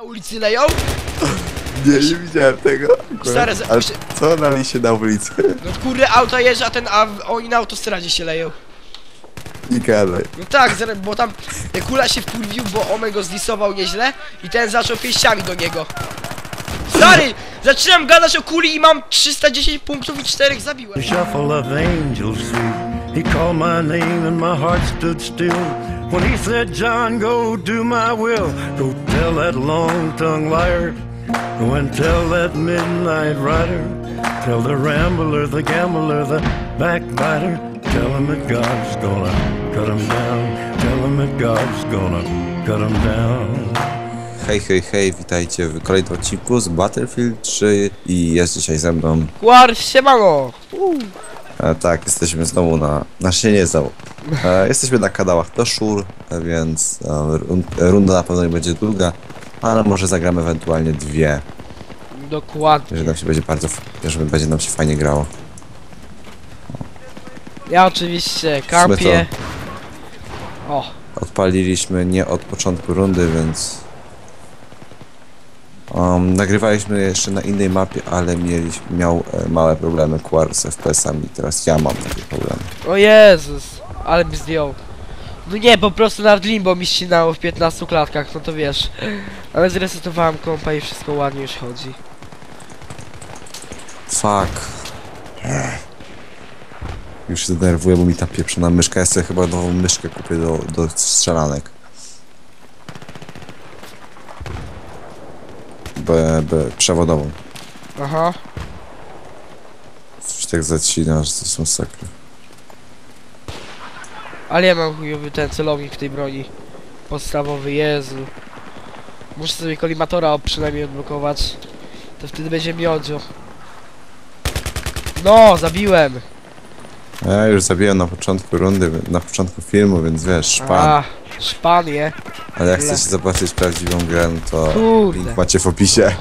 Na ulicy leją? Nie, nie widziałem tego. Stary, za- Ale co nali się na ulicy? No kurde, auta jeżdża, a ten, a oni na autostradzie się leją. Nie gadaj. No tak, bo tam kula się wkurwił, bo Ome go zdisował nieźle i ten zaczął pięściami do niego. Stary! Zaczynam gadać o kuli i mam 310 punktów i 4 zabiłem. The shuffle of angels. He called my name and my heart stood still. When he said, John, go do my will. Go tell that long-tongued liar. Go and tell that midnight rider. Tell the rambler, the gambler, the backbiter. Tell him that God's gonna cut him down. Tell him that God's gonna cut him down. Hej, hej, hej, witajcie w kolejnym odcinku z Battlefield 3 i jest dzisiaj ze mną. Kuar, siemano! E, tak, jesteśmy znowu na... Znaczy nie znowu. E, jesteśmy na kanałach to Szur, e, więc e, run- runda na pewno nie będzie długa, ale może zagramy ewentualnie dwie, Dokładnie. jeżeli nam się będzie bardzo... jeżeli będzie nam się fajnie grało. Ja oczywiście kampię. O, Odpaliliśmy nie od początku rundy, więc... Um, nagrywaliśmy jeszcze na innej mapie, ale mieliśmy, miał e, małe problemy Quar z FPS-ami. Teraz ja mam takie problemy. o Jezus, ale mi zdjął. No nie, po prostu nawet limbo mi ścinało w 15 klatkach, no to wiesz. Ale zresetowałem kompa i wszystko ładnie już chodzi. Fuck. Już się denerwuję, bo mi ta pieprzona myszka. Ja sobie chyba nową myszkę kupię do, do strzelanek. B, B, przewodową. Aha. Coś tak zacina, że to są sakry. Ale ja mam chujowy ten celownik w tej broni. Podstawowy, Jezu. Muszę sobie kolimatora przynajmniej odblokować. To wtedy będzie miodzio. No, zabiłem! Ja już zabiłem na początku rundy, na początku filmu, więc wiesz, szpan. A, szpan je. Ale jak chcecie zobaczyć prawdziwą grę, no to Kurde. link macie w opisie.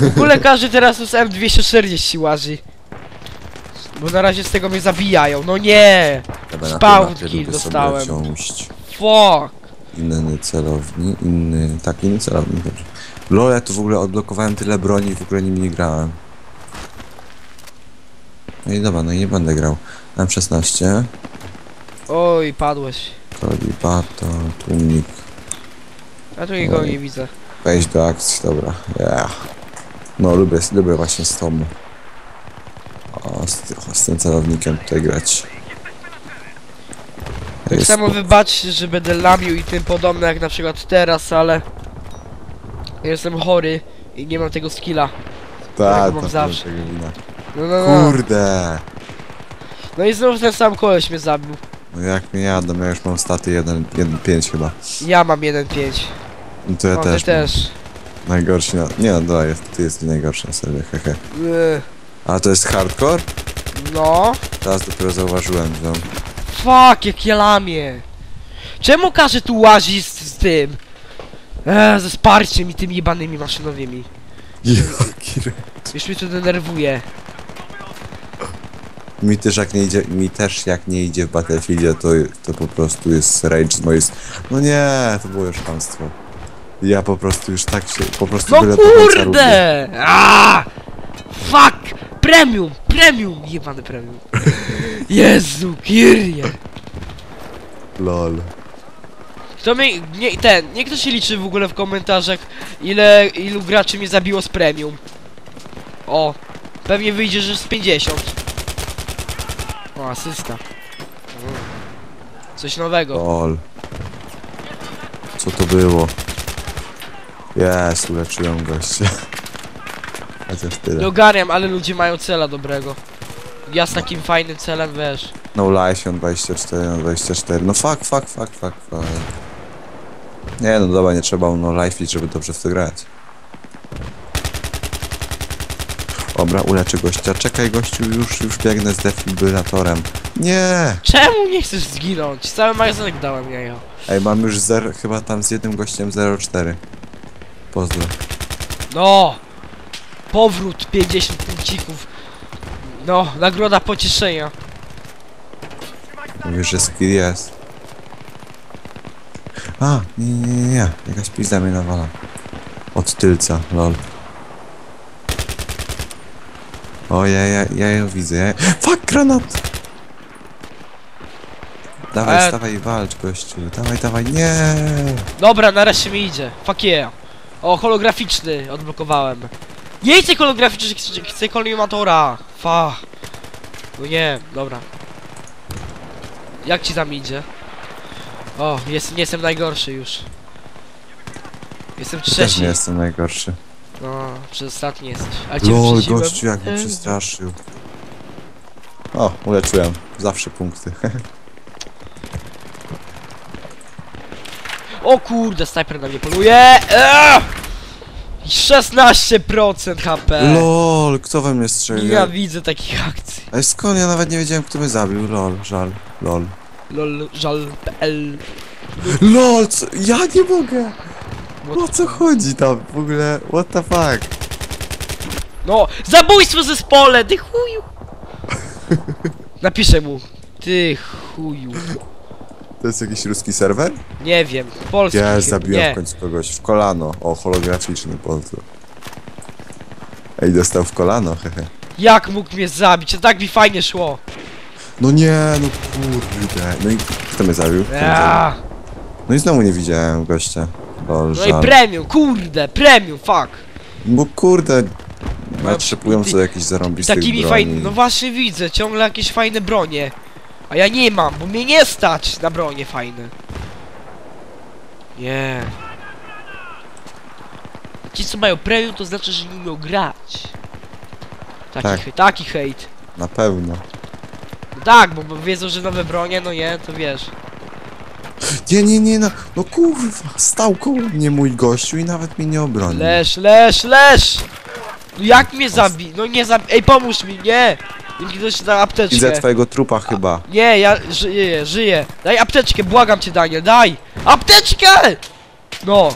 W ogóle każdy teraz z M240 łazi. Bo na razie z tego mnie zabijają. No nie! Dobra, mapie kill dostałem. Wziąć Fuck! inny celownik, inny, tak, inny celownik, dobrze. Lol, ja tu w ogóle odblokowałem tyle broni i w ogóle nimi nie grałem. No i dobra, no i nie będę grał. M16, Oj, padłeś. kolibata, tłumnik, Ja tu nikogo nie widzę. wejść do akcji, dobra, yeah. No lubię, lubię właśnie z tą, o, z, ty- z tym celownikiem tutaj grać. Tak samo wybaczcie, że będę lamił i tym podobne jak na przykład teraz, ale... Jestem chory i nie mam tego skilla. tak, mam zawsze. No, no, no. Kurde! No i znów ten sam koleś mnie zabił. No jak mnie jadą, ja już mam staty 1.5 chyba. Ja mam 1-5. No to ja O, ty też. też. Najgorszy na... Nie no, dobra, jest, ty jesteś najgorszy na serwie, hehe. Yy, A to jest hardcore? No. Teraz dopiero zauważyłem, że... Fuck, jak ja lamię. Czemu każe tu łazi z, z tym? Eee, ze wsparciem i tymi jebanymi maszynowymi. Jaki... Już mnie to denerwuje. Mi też jak nie idzie, mi też jak nie idzie w Battlefieldzie, to, to po prostu jest rage z mojej... s- No nie, to było już państwo. Ja po prostu już tak się, po prostu No byle do końca rundy. kurde! Aaaa! Fuck! Premium! Premium! Jebany premium. Jezu, Kyrie! Lol. Kto mnie, nie, ten, niech to się liczy w ogóle w komentarzach, ile, ilu graczy mnie zabiło z premium. O, pewnie wyjdzie, że z 50. O, asysta. Mm. Coś nowego. Lol. Co to było? Jest, uleczyłem gościa. Chociaż tyle. Doganiam, ale ludzie mają cela dobrego. Ja z takim fajnym celem, wiesz. No life on 24 na 24. No fuck, fuck, fuck, fuck, fuck. Nie no dobra, nie trzeba no life żeby dobrze w to grać. Dobra, uleczę gościa. Czekaj gościu, już, już biegnę z defibrylatorem. Nie! Czemu nie chcesz zginąć? Cały magazynek dałem jaja. Ej, mam już zero, chyba tam z jednym gościem 0,4. Pozdro. No! Powrót 50 punkcików. No, nagroda pocieszenia. Mówisz, że skill jest. A, nie, nie, nie, nie. Jakaś pizda mnie nawala. Od tylca, lol. O, ja, ja, ja ją widzę. Ja... Fuck, granat! Dawaj, E. stawaj, walcz, gościu. Dawaj, dawaj, nie! Dobra, nareszcie mi idzie. Fuck yeah. O, holograficzny odblokowałem. Nie chcę holograficzny, chcę, chcę kolimatora. Fa. No nie, dobra. Jak ci tam idzie? O, jest, nie jestem najgorszy już. Jestem Też trzeci. nie jestem najgorszy. No, przedostatni jesteś. Ale cię Lol, wyprzedziłem. gościu, jak mnie przestraszył. O, uleczyłem. Zawsze punkty. O kurde, snajper na mnie poluje. Eee! 16% HP. Lol, kto we mnie strzelił? Ja widzę takich akcji. Ej, skąd ja nawet nie wiedziałem, kto mnie zabił? Lol, żal, lol. Lol, żal.pl LOL, co? Ja nie mogę! O co chodzi tam w ogóle? What the fuck? No, zabójstwo zespole, ty chuju! Napiszę mu. Ty chuju. To jest jakiś ruski serwer? Nie wiem, polski. Ja zabiłem nie. w końcu kogoś w kolano. O, holograficzny pozdro. Ej, dostał w kolano, hehe. Jak mógł mnie zabić? To tak mi fajnie szło. No nie, no kurde. No i kto mnie zabił? Kto mnie zabił? Ja. No i znowu nie widziałem gościa. No i żal. premium, kurde, premium, fuck. Bo kurde, No, natrzepują jakiś I zarąbistych takimi broni. fajnymi, no właśnie widzę, ciągle jakieś fajne bronie. A ja nie mam, bo mnie nie stać na bronie fajne. Nie. Ci co mają premium to znaczy, że nie umią grać. Taki, Tak. hej- taki hejt. Na pewno. No tak, bo, bo wiedzą, że nowe bronie, no nie, to wiesz. Nie, nie, nie, no, no kurwa, stał koło mnie mój gościu i nawet mnie nie obronił. Leż, leż, leż! No jak mnie zabi? No nie zabi... Ej, pomóż mi, nie! Dzięki da apteczkę. Widzę twojego trupa chyba. Nie, ja żyję, żyję. Daj apteczkę, błagam cię, Daniel, daj! Apteczkę! No.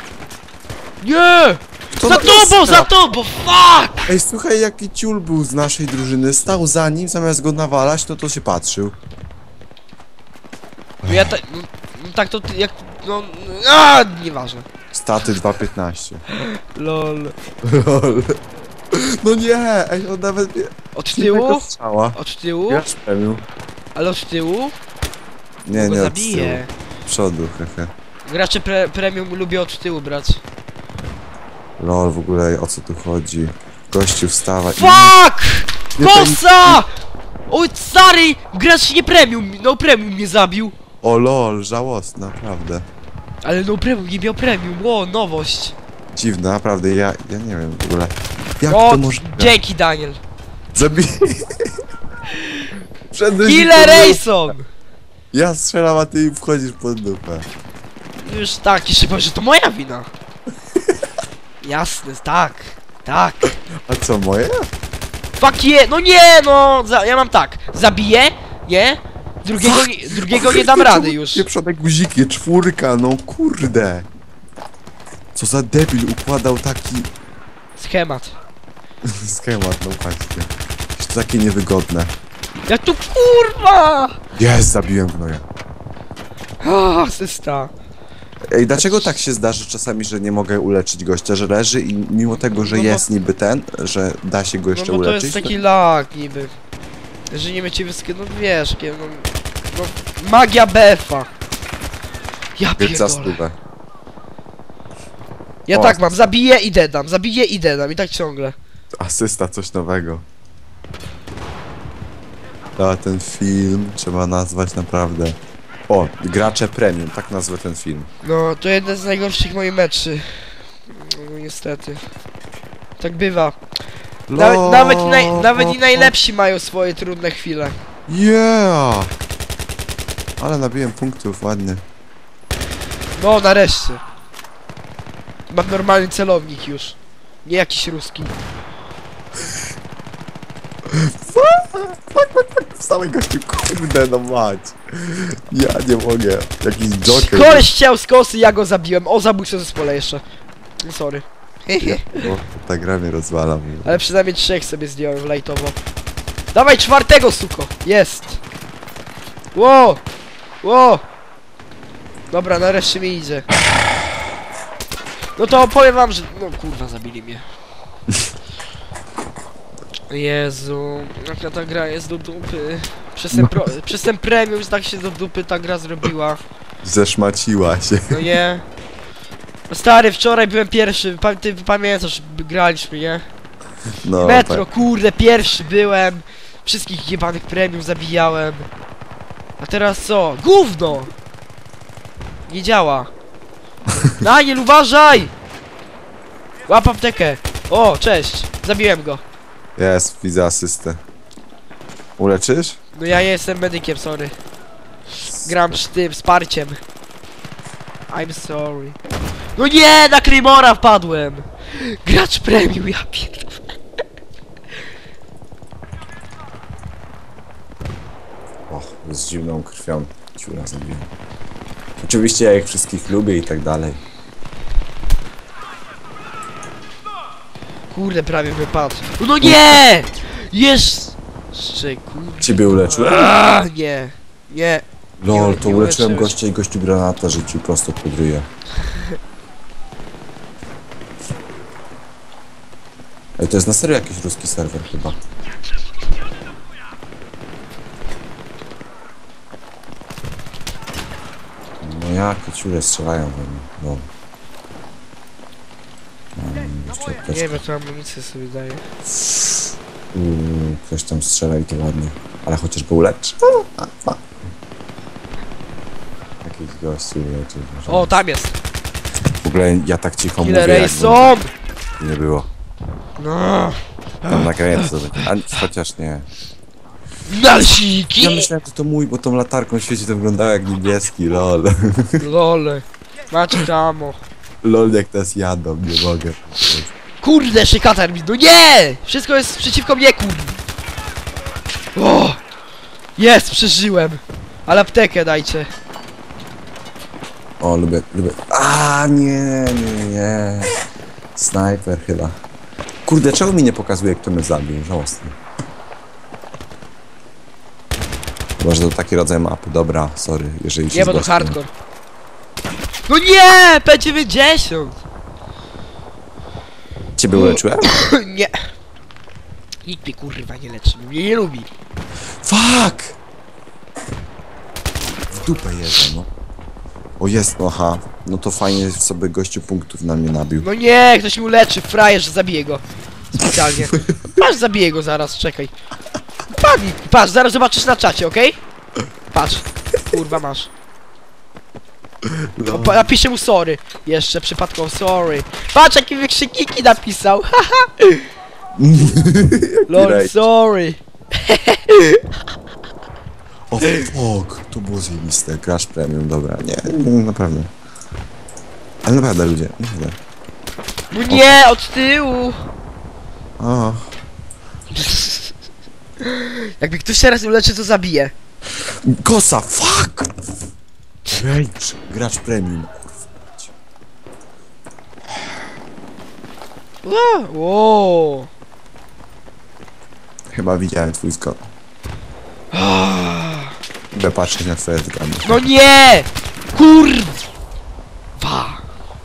Nie! Kto za tobą, za tobą, fuck! Ej, słuchaj, jaki ciul był z naszej drużyny. Stał za nim, zamiast go nawalać, no to się patrzył. No ja tak, no tak to ty, jak, no, a, nieważne. Staty 2.15. Lol. Lol. No nie, ej, on nawet nie... Od Tyłu? Strzała. Od tyłu? Ja szpemił. Ale od tyłu? Nie, Go nie od zabiję. tyłu. Przodu, hehe. Gracze pre premium lubię od tyłu brać. Lol, w ogóle o co tu chodzi? Gościu wstawa Fuck! Nie, to- Kosa! Oj, stary! Gracz nie premium, no premium mnie zabił. O lol, żałosne, naprawdę. Ale no premium, nie miał premium, o, nowość. Dziwne, naprawdę, ja, ja nie wiem w ogóle. Jak O, to możliwe? dzięki Daniel. Zabij... Pod dupę. Rayson! Ja strzelam, a ty wchodzisz pod dupę. Już tak, jeszcze powiem, że to moja wina. Jasne, tak, tak. A co, moje? Fuck je, no nie, no, za, ja mam tak, zabiję, nie, drugiego, nie, drugiego nie dam rady już. Pieprzone guziki, czwórka, no kurde. Co za debil układał taki Schemat. schemat, no właśnie. To takie niewygodne. Ja tu kurwa! Jest, zabiłem gnoja. O, asysta. Ej, dlaczego tak się zdarzy czasami, że nie mogę uleczyć gościa, że leży i mimo tego, że No bo- jest niby ten, że da się go No jeszcze bo to uleczyć, jest taki lag niby. Że nie wiecie wyskie, no wiesz, jakie, no, no magia befa. Ja Więc za pierdolę. stówę. Ja O. tak mam, zabiję i dedam, zabiję i dedam i tak ciągle. Asysta, coś nowego. A ten film trzeba nazwać naprawdę. O, gracze premium, tak nazwę ten film. No, to jeden z najgorszych moich meczy. No, niestety. Tak bywa. Nawet, nawet, i naj, nawet i najlepsi mają swoje trudne chwile. Yeah! Ale nabiłem punktów, ładnie. No, nareszcie. Mam normalny celownik już. Nie jakiś ruski. Wstałej gościu, kurde no mać. Ja nie mogę. Jakiś joker. Koleś chciał z kosy, ja go zabiłem. O, zabójstwo w zespole jeszcze. No, Sorry. O, ta gra mnie rozwala. mnie. Ale przynajmniej trzech sobie zdjąłem lajtowo. Dawaj czwartego, suko! Jest! Ło! Ło! Dobra, nareszcie mi idzie. No to powiem wam, że... No kurwa, zabili mnie. Jezu, jaka ta gra jest do dupy. Przez ten, pro, przez ten premium już tak się do dupy ta gra zrobiła. Zeszmaciła się. No nie. No Stary, wczoraj byłem pierwszy, pa, ty pamiętasz, graliśmy, nie? No, Metro, tak. kurde, pierwszy byłem. Wszystkich jebanych premium zabijałem. A teraz co? Gówno! Nie działa. Daniel, uważaj! Łap aptekę. O, cześć. Zabiłem go. Jest, widzę asystę. Uleczysz? No ja jestem medykiem, sorry. Gram z tym, wsparciem. I'm sorry. No nie, na Claymora wpadłem! Gracz premium, ja pierdolę. O, z zimną krwią ciura zabiję. Oczywiście ja ich wszystkich lubię i tak dalej. Kurde, prawie wypadł. No nie! Jest! Szczeku. Ciebie uleczyłem? A, nie. Nie. Lol, nie to uleczyłem gościa i gościu granata rzucił prosto pod ryję. Ej, to jest na serio jakiś ruski serwer chyba. No jakie ciure strzelają we mnie. No. Mm, jeszcze Nie apteczka. wiem, to amunicję sobie daje. Uuu, ktoś tam strzela i to ładnie. Ale chociaż go a. Jakiś gościu uleczy. O, tam jest. W ogóle ja tak cicho Ile mówię, jakby nie było. No. Tam nagranie to A chociaż nie. Nalsiki! Ja myślałem, że to mój, bo tą latarką świeci to wyglądało jak niebieski, lol. Lole. Macie tamo. Lol jak nas jadą, nie mogę. Kurde, szykater mi. No nie! Wszystko jest przeciwko mnie, kurde. O! Jest, przeżyłem. Ale aptekę dajcie. O, lubię, lubię. A nie, nie, nie. Snajper chyba. Kurde, czemu mi nie pokazuje, kto mnie zabił? Żałosne. Chyba, że to taki rodzaj mapy. Dobra, sorry, jeżeli się Nie, bo to zgłaszam. hardcore. No nie! P90! Ciebie uleczyłem? nie. Nikt mnie kurwa nie leczy, mnie nie lubi. Fuck! W dupę jeżdżę, no. O jest, no ha. No to fajnie sobie gościu punktów na mnie nabił. No nie, ktoś mi uleczy, frajer, że zabiję go. Specjalnie. Patrz, zabiję go zaraz, czekaj. Patrz, patrz, zaraz zobaczysz na czacie, okej? Patrz. Kurwa masz. No. Napiszę mu sorry. Jeszcze przypadkowo sorry. Patrz jakie wykrzykniki napisał. Right. sorry. O fuck, to było zajebiste. Crash Premium, dobra. Nie, nie, naprawdę. Ale naprawdę ludzie, naprawdę. No nie, od tyłu. O, Jakby ktoś teraz uleczy, to zabije. kosa, fuck! Rage, gracz premium. Wow. Chyba widziałem twój skok. Będę patrzeć na twoje zgany. No nie! Kurwa!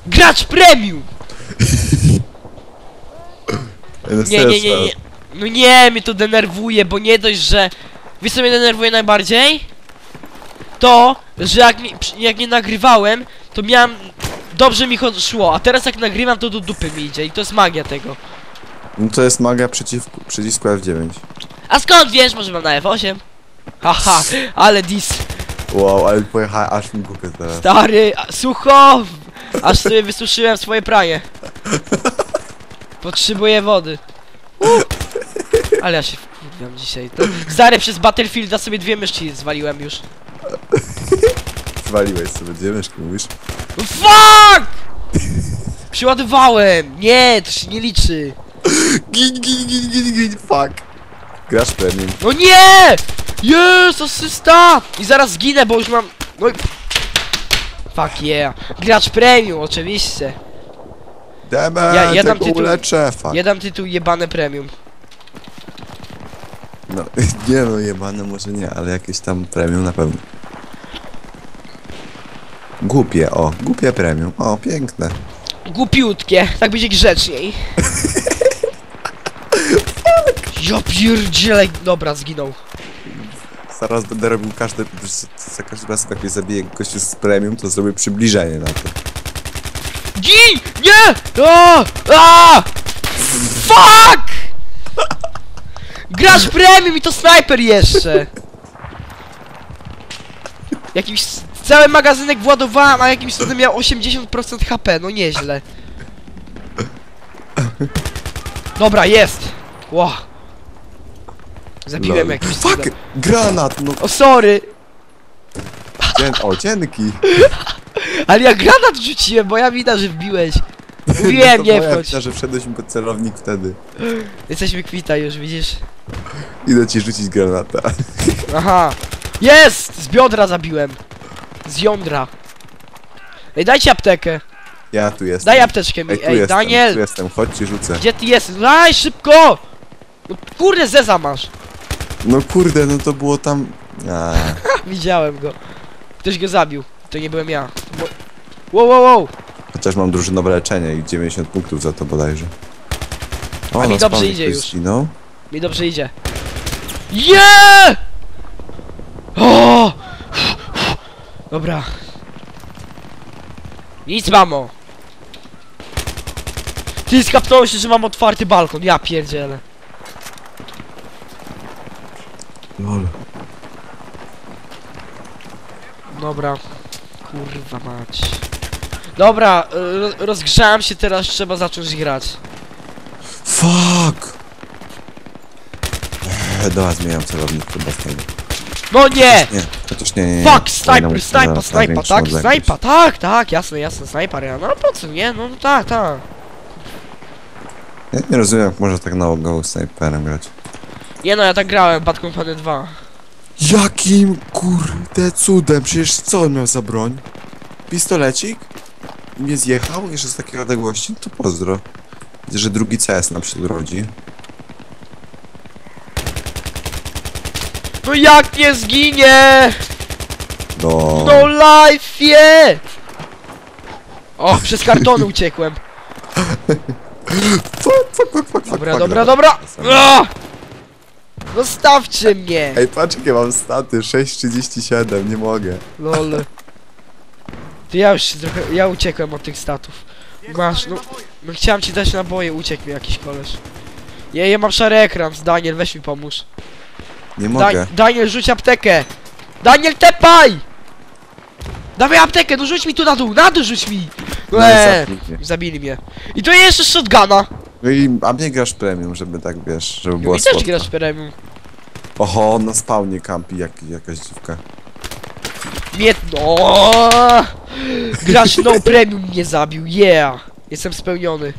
Gracz premium! Nie, nie, nie, nie. No nie, mnie to denerwuje, bo nie dość, że... Wiesz co mnie denerwuje najbardziej? To, że jak, mi, jak nie nagrywałem, to miałem... Dobrze mi szło, a teraz jak nagrywam, to do dupy mi idzie i to jest magia tego. No to jest magia przeciw, przycisku F9. A skąd wiesz, może mam na F8? Haha, ale dis. Wow, ale pojechałem aż mi głupie teraz. Stary, a- sucho! Aż sobie wysuszyłem swoje pranie. Potrzebuję wody. Uh. Ale ja się wkurwiam dzisiaj. To... Stary, przez Battlefielda sobie dwie myszki zwaliłem już. Zwaliłeś sobie dwie myszki, mówisz? No Fuck! Przyładowałem! Nie, to się nie liczy. Gin, gin, gin, gin, gin, fuck. Grasz premium. No nie! Jest, asysta! I zaraz zginę, bo już mam... No i... Fuck yeah. Gracz premium, oczywiście. Demet, Ja- ja dam tytuł- uleczę, fuck. Ja dam tytuł jebane premium. No, nie no, jebane może nie, ale jakieś tam premium na pewno. Głupie, o, głupie premium, o, piękne. Głupiutkie, tak będzie grzeczniej. Ja pierdzielę. Dobra, zginął. Zaraz będę robił każdy, za każdym razem jak mnie zabije gościu z premium, to zrobię przybliżenie na to. Gin! Nie! A! A! Fuck! Grasz premium i to snajper jeszcze! Jakimś... Cały magazynek władowałem, a jakimś cudem miał 80% HP, no nieźle. Dobra, jest! Ło. Zabiłem Lol. jakimś Fuck! cudem. Granat! No, O, sorry! dzien o, dzięki! Ale ja granat rzuciłem, bo ja widać, że wbiłeś. Mówiłem, to nie moja wchodź. wina, że wszedłeś mi pod celownik wtedy. Jesteśmy kwita już, widzisz? Idę ci rzucić granata. Aha. Jest! Z biodra zabiłem. Z jądra. Ej, dajcie aptekę. Ja tu jestem. Daj apteczkę mi. Ej, tu jestem, tu Daniel! jestem, chodź ci rzucę. Gdzie ty jesteś? Daj, szybko! No, kurde, zeza masz. No kurde, no to było tam... A, Widziałem go. Ktoś go zabił. To nie byłem ja. Bo... Wow, wow, wow. chociaż mam drużynowe leczenie i 90 punktów za to bodajże. O, A mi dobrze idzie już. Zginął. Mi dobrze idzie. Yeah! O! Dobra. Nic, mamo. Ty skapnąłeś się, że mam otwarty balkon. Ja pierdzielę. Lol. Dobra. Kurwa mać. Dobra, ro- rozgrzałem się teraz, trzeba zacząć grać. Fuck! Eee, Dobra, zmieniam celownik chyba z tego. No nie! Nie, chociaż nie, nie, nie. Fuck, sniper, snajpa, większą tak, snajpa, tak, tak, jasne, jasne, snajper, ja, no po co, nie, no tak, tak. Ja nie rozumiem, jak można tak na ogół snajperem grać. Nie no, ja tak grałem, Bad Company 2. Jakim kurde cudem? Przecież co on miał za broń? Pistolecik? I mnie zjechał jeszcze z takiej odległości? No to pozdro. Widzę, że drugi CS nam się rodzi. No jak nie zginie? Do... No life! O, przez kartony uciekłem. Fuck, fuck, fuck, Dobra, fuck, dobra, dobra. Ah! Zostawcie mnie. Ej, patrz jakie mam staty, 6,37, nie mogę. Lol. To ja już się trochę, ja uciekłem od tych statów. Masz, no, no chciałem ci dać naboje, uciekł mi jakiś koleś. Ja, ja mam szary ekran, Daniel, weź mi pomóż. Nie mogę. Daniel, rzuć aptekę! Daniel, tepaj! Dawaj aptekę, no rzuć mi tu na dół, na dół rzuć mi! No Eee, mnie. zabili mnie. I to jeszcze z shotguna. No i, a mnie grasz premium, żeby tak, wiesz, żeby No było i też grasz premium. Oho, na spawnie kampi jak, jakaś dziwka. Mnie, no. Gracz no premium mnie zabił, yeah! Jestem spełniony.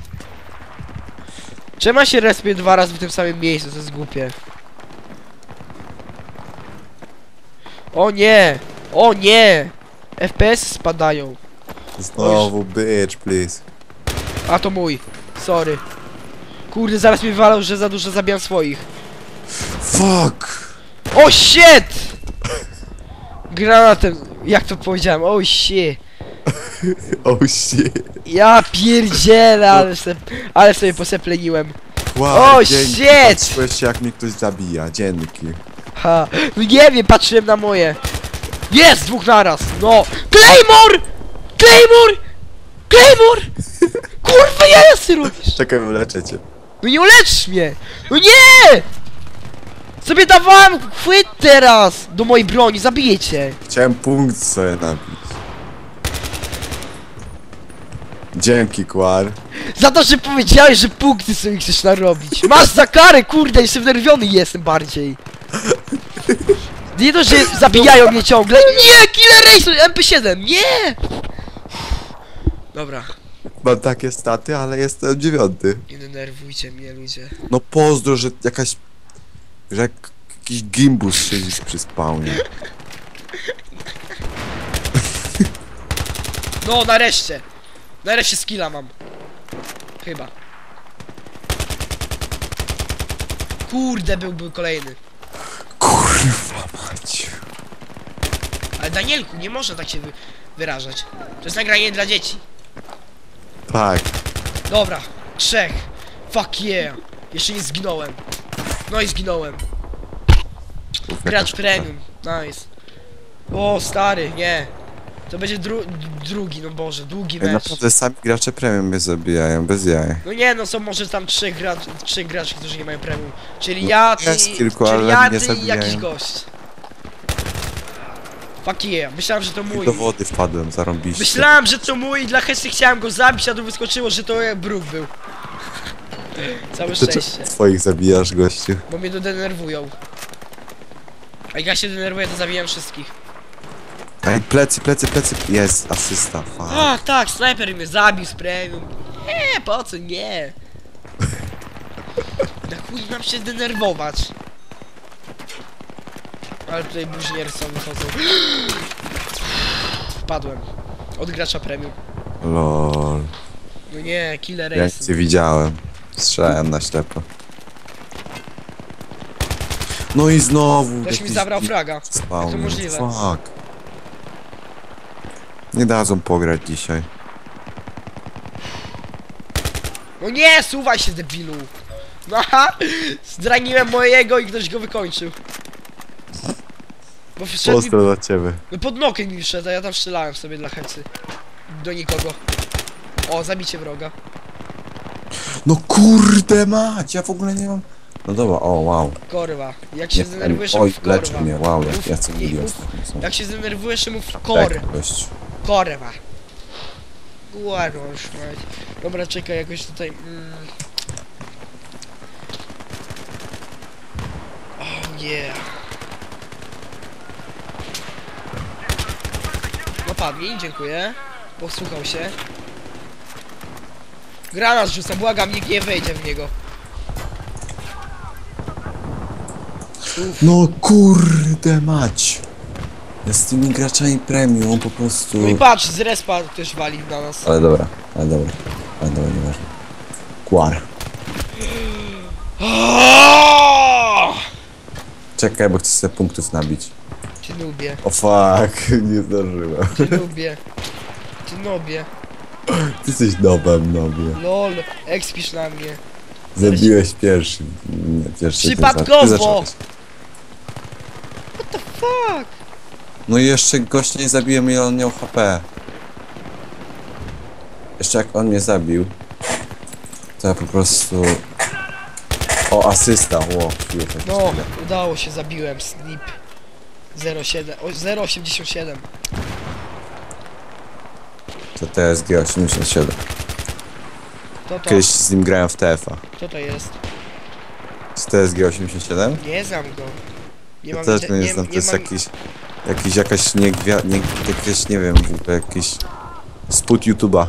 Czemu ja się respię dwa razy w tym samym miejscu, to jest głupie. O nie! O nie! FPS spadają. Znowu, bitch, please. A to mój. Sorry. Kurde, zaraz mi walał, że za dużo zabijam swoich. Fuck! O shit! Granatem, jak to powiedziałem, o shit. Oh shit. Ja pierdzielę, ale, se, ale sobie posepleniłem. Wow, O, dzięki, shit! Patrzyłeś jak mnie ktoś zabija, dzięki. Ha, no nie wiem, patrzyłem na moje. Jest, dwóch naraz, no. Claymore! Claymore! Claymore! Kurwa, ja ty robisz? Czekaj, wyleczę cię. No nie ulecz mnie! No nie! Sobie dawałem chwyt teraz do mojej broni, zabiję cię. Chciałem punkt sobie nabić. Dzięki, Kwar. Za to, że powiedziałeś, że punkty sobie chcesz narobić. Masz za karę, kurde, jeszcze wnerwiony jestem bardziej. Nie to, że zabijają mnie ciągle. Nie, Killer Race, MP7, nie! Dobra, Mam takie staty, ale jestem dziewiąty. nie denerwujcie mnie, ludzie. No pozdro, że jakaś... Że jak jakiś gimbus siedzi przy spawnie. No, nareszcie. Nareszcie skilla mam. Chyba. Kurde, byłby kolejny. Kurwa mać. Ale Danielku, nie można tak się wy wyrażać. To jest nagranie dla dzieci. Tak. Dobra, trzech. Fuck yeah. Jeszcze nie zginąłem. No i zginąłem. Gracz premium. Nice. O, stary, nie. To będzie dru drugi, no Boże, długi mecz. naprawdę sami gracze premium mnie zabijają, bez jaj. No nie, no są może tam trzech, gra trzech graczy, którzy nie mają premium. Czyli ja, ty, No, jest kilku, czyli ale ja, mnie ty i jakiś gość. Fuck yeah, myślałem, że to mój. Do wody wpadłem, zarąbiście. Myślałem, że to mój i dla Hesy chciałem go zabić, a tu wyskoczyło, że to Brook był. Całe szczęście, Swoich zabijasz, gościu. bo mnie to denerwują. A jak ja się denerwuję, to zabijam wszystkich. Ej, plecy, plecy, plecy. Jest, asysta, fuck. A, tak, snajper mnie zabił z premium. Nie, po co, nie. Na chuj mam się denerwować. Ale tutaj buźnierstwo wychodzą. Wpadłem. Od gracza premium. Lol. No nie, killer Ja race. cię widziałem. Strzelałem na ślepo. No i znowu. Ktoś mi jakiś zabrał fraga. Jak to możliwe? Fuck. Nie dadzą pograć dzisiaj. No nie, suwaj się debilu. No aha, zraniłem mojego i ktoś go wykończył. Bo wszedł mi, dla ciebie. no pod nokiem mi wszedł, a ja tam strzelałem sobie dla hecy. Do nikogo. O, zabicie wroga. No kurde mać, ja w ogóle nie mam... No dobra, o wow. Korwa. Jak się Nie, zdenerwujesz, oj, mów leczy korwa. mnie, wow, Mów- jak ja chcę nie, milion. mów- Jak się zdenerwujesz, mów kor. Tak, gość. Korwa. Już mać. Dobra, czekaj, jakoś tutaj... Mm. Oh yeah. Padnij, dziękuję. Posłuchał się. Granat rzuca, błagam, nikt nie wejdzie w niego. Uff. No kurde mać. Z tymi graczami premium po prostu... No i patrz, z respa ktoś wali na nas. Ale dobra, ale dobra. Ale dobra, nieważne. Kwar. Czekaj, bo chcę sobie punktów nabić. Cię lubię, O fuck, nie zdążyłem. cię lubię. Cię nobie. Ty jesteś nowym nobie. Lol, ekspisz na mnie. Zabiłeś pierwszy. Nie, pierwszy ty za- Przypadkowo! ty zacząłeś. Fuck! No i jeszcze gościa nie zabiłem i on miał HP. Jeszcze jak on mnie zabił, to ja po prostu... O, asysta, ło, chwilę, No, udało się, zabiłem. Snip. 07, o, 0,87. To TSG 87. To to, Kiedyś z nim grałem w TF-a. co to jest? Z TSG 87? Nie znam go. Nie Ja mam też go nie znam, to jest jakiś... Jakiś, jakaś nie, gwia, nie jakieś, nie wiem, ogóle jakiś... Sput YouTube'a.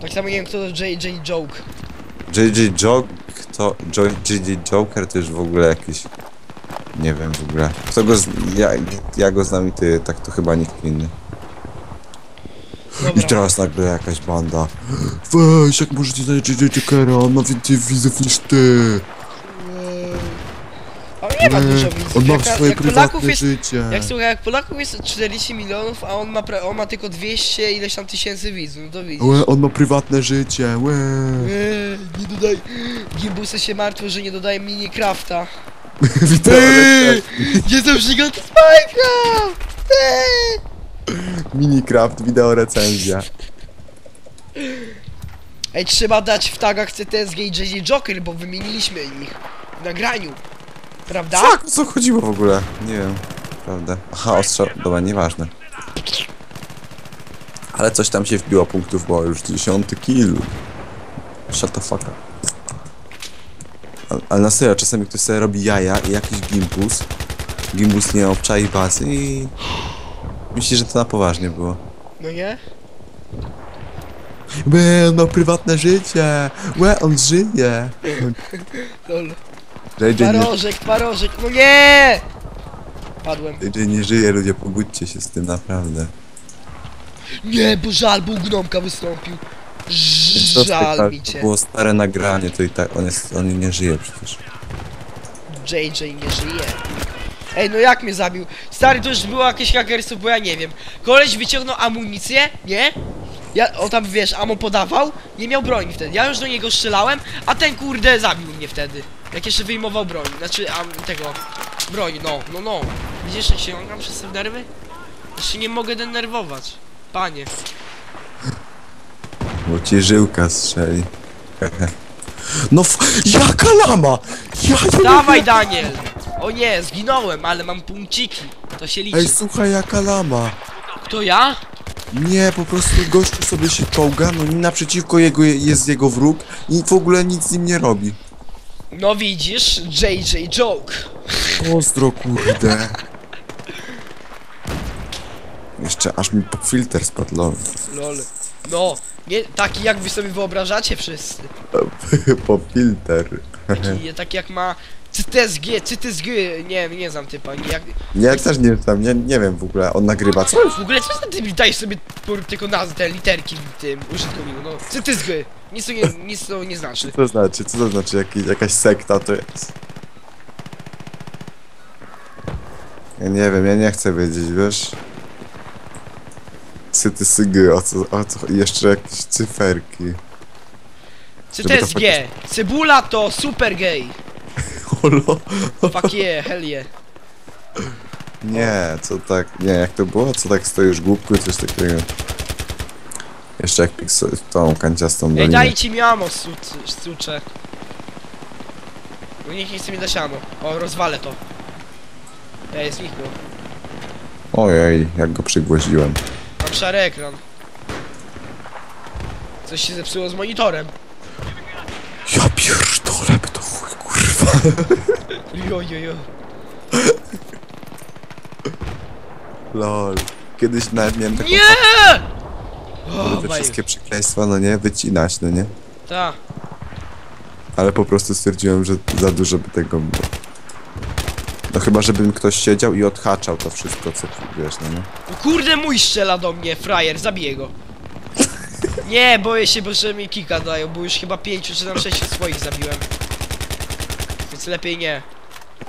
Tak samo nie wiem kto to JJ Joke. JJ Joke to... Jo, JJ Joker to już w ogóle jakiś... Nie wiem w ogóle. Kto go z, ja, ja go znam i ty, tak to chyba nikt inny. I Dobra. teraz nagle jakaś banda. Weź, jak możecie znaleźć JJ Jokera, on ma więcej widzów niż ty. Nie ma dużo widzów. On ma Jak, swoje jak Polaków prywatne jest, życie. jak słuchaj, jak Polaków jest 40 milionów, a on ma, pra- on ma tylko 200 ileś tam tysięcy widzów, no to widzisz. Łe, on ma prywatne życie, łe. Eee, nie dodaj. Gimbusy się martwią, że nie dodaje Minecrafta. Witam, Eee, Jestem gigant z Minecraft! Eee. Minecraft, wideo recenzja. Ej, trzeba dać w tagach CTSG i JJ Joker, bo wymieniliśmy ich w nagraniu. Prawda? Tak, o co chodziło w ogóle? Nie wiem, prawda. Aha, ostrzał, dobra, nieważne. Ale coś tam się wbiło punktów, bo już dziesiąty kill. Shut the fuck up. Ale, ale na serio, czasami ktoś sobie robi jaja i jakiś gimbus. Gimbus nie obczai bazy i... Myśli, że to na poważnie było. No nie? Łe, on ma prywatne życie! Łe, on żyje! Lol. Nie, Twarożek, twarożek, no nie! Padłem. JJ nie żyje, ludzie, pogódźcie się z tym, naprawdę. Nie, bo żal, był gnomka wystąpił. Więc to, Żal mi to cię. było stare nagranie, to i tak, on jest, on nie żyje przecież. JJ nie żyje. Ej, no jak mnie zabił? Stary, to już było jakieś hakerstwo, bo ja nie wiem. Koleś wyciągnął amunicję, nie? Ja, o tam wiesz, amo podawał, nie miał broni wtedy. Ja już do niego strzelałem, a ten kurde zabił mnie wtedy. Jak jeszcze wyjmował broń, znaczy am, tego, broń, no, no, no. Widzisz, jak się ągam przez te nerwy? Jeszcze nie mogę denerwować. Panie. Bo ci żyłka strzeli. No f... Jaka lama! Ja nie Dawaj Daniel! O nie, zginąłem, ale mam punkciki. To się liczy. Ej, słuchaj, jaka lama! Kto ja? Nie, po prostu gościu sobie się czołga, no i naprzeciwko jego je- jest jego wróg i w ogóle nic z nim nie robi. No widzisz, JJ Joke. Pozdro, kurde. Jeszcze aż mi filtr spadł, lol. Lol. No, nie, taki jak wy sobie wyobrażacie wszyscy. po filtr. Taki, taki jak ma CTSG, CTSG, nie nie znam typa, nie, jak, Nie, ja też nie znam, nie, nie wiem w ogóle, on nagrywa coś? w ogóle co ty dajesz sobie tylko nazwę, te literki w tym użytkowniku, no CTSG, nic to nie, nic to nie znaczy. Co to znaczy, co to znaczy, Jaki, jakaś sekta to jest? Ja nie wiem, ja nie chcę wiedzieć, wiesz? Syty sygy, o co, o co, jeszcze jakieś cyferki. Żeby to CTSG, cebula to super gay, Olo. fuck yeah, hell yeah. Nie, co tak, nie, jak to było? Co tak stoisz głupku, coś takiego. Jeszcze jak pixel, tą kanciastą Ej, dolinę. dajcie mi amo, su- sucze. No niech nie chce mi dać amo. O, rozwalę to. Ej, zniknął. Ojej, jak go przygłoziłem. Mam szary ekran. Coś się zepsuło z monitorem. Ja pierdolę, by to chuj, kurwa. Jo, jo, jo. Lol. Kiedyś nawet miałem taką Nie! Żeby te wszystkie przekleństwa, no nie, wycinać, no nie? Ta. Ale po prostu stwierdziłem, że za dużo by tego było. No chyba, żebym ktoś siedział i odhaczał to wszystko, co tu, wiesz, no nie? Kurde, mój strzela do mnie, frajer, zabiję go. Nie, boję się, bo że mi kika dają, bo już chyba pięciu czy tam sześciu swoich zabiłem. Więc lepiej nie.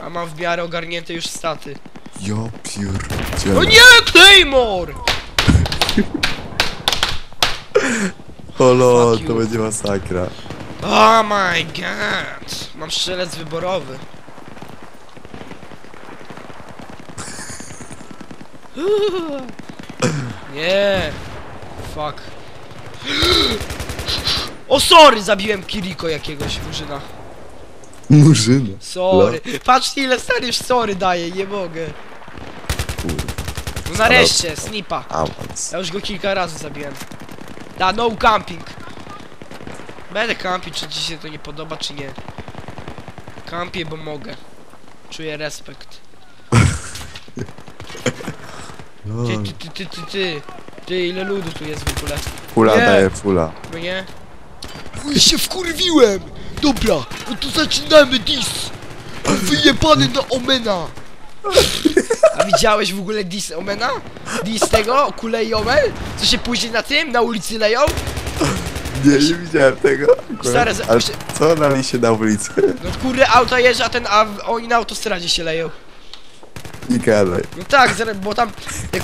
A mam w miarę ogarnięte już staty. Ja pierdzielę. O nie, Claymore! O lol, Fuck to you. będzie masakra. Oh my god! Mam strzelec wyborowy. Nie. Fuck. O sorry, zabiłem Kiriko jakiegoś murzyna. Murzyna. Sorry. Patrzcie ile stary już sorry daje, nie mogę. No nareszcie, snipa. awans. Ja już go kilka razy zabiłem. Da, no camping. Będę kampić, czy ci się to nie podoba, czy nie. Kampię, bo mogę. Czuję respekt. Ty, Lol. ty, ty, ty, ty, ty. Ty, ile ludu tu jest w ogóle? Fula Nie. daje fula. No nie? Uj, się wkurwiłem! Dobra, no to zaczynamy dis! Wyjebany na Omena! A widziałeś w ogóle dis Omena? Dis tego? Kulej Omen? Co się później na tym, na ulicy leją? Nie, nie widziałem tego. akurat. Stary, za- Ale co nali się na ulicy? No kurde, auto jeżdża, a ten, a oni na autostradzie się leją. Nie gadaj. No tak, zaraz- bo tam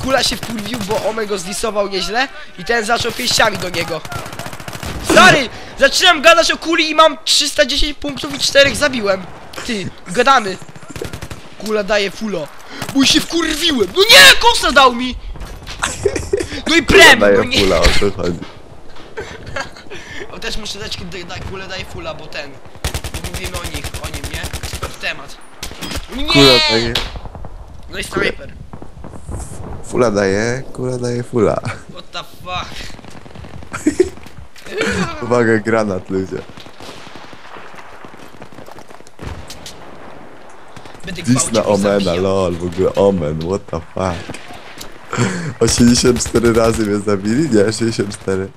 kula się wkurwił, bo Omen go zdisował nieźle i ten zaczął pięściami do niego. Stary! Zaczynam gadać o kuli i mam 310 punktów i 4 zabiłem. Ty, gadamy. Kula daje fulo. Bo się wkurwiłem. No nie, kosa dał mi! No i prem, no Daje nie. fula, o co chodzi. O, też muszę dać, kiedy da, kulę daje fula, bo ten. Bo mówimy o nich, o nim, nie? W temat. Kula Nie! daje, No i sniper. fula daje, kula daje fula. What the fuck? Uwaga, granat, ludzie. Będę Dziś na Omena, lol, w ogóle Omen, what the fuck. 84 razy mnie zabili? Nie, 64.